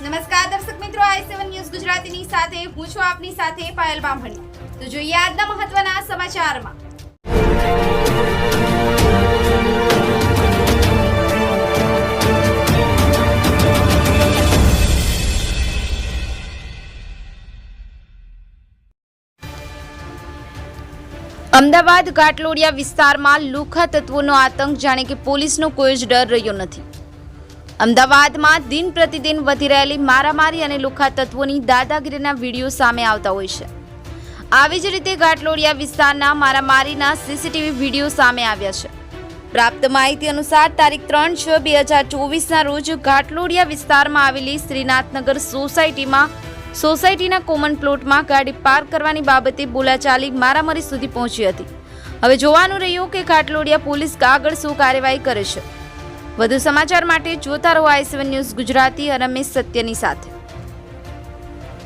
નમસ્કાર દર્શક મિત્રો, આઈ સેવન ન્યૂઝ ગુજરાતીની સાથે, હું છું આપની સાથે પાયલ બામણી. તો જોઈએ આજના મહત્વના સમાચારમાં. અમદાવાદ ઘાટલોડિયા વિસ્તારમાં લુખા તત્વોનો આતંક, જાણે કે પોલીસનો કોઈ જ ડર રહ્યો નથી. અમદાવાદમાં દિન પ્રતિદિન વધી રહેલી મારામારી અને લુખા તત્વોની દાદાગીરીના વીડિયો સામે આવતા હોય છે. આવી જ રીતે ઘાટલોડિયા વિસ્તારના મારામારીના સીસીટીવી વીડિયો સામે આવ્યા છે. પ્રાપ્ત માહિતી અનુસાર તારીખ ત્રણ છ બે હજાર ચોવીસના રોજ ઘાટલોડિયા વિસ્તારમાં આવેલી શ્રીનાથનગર સોસાયટીમાં, સોસાયટીના કોમન પ્લોટમાં ગાડી પાર્ક કરવાની બાબતે બોલાચાલી મારામારી સુધી પહોંચી હતી. હવે જોવાનું રહ્યું કે ઘાટલોડિયા પોલીસ આગળ શું કાર્યવાહી કરે છે. વધુ સમાચાર માટે જોતા રહો આઈ ન્યૂઝ ગુજરાતી અને સત્યની સાથે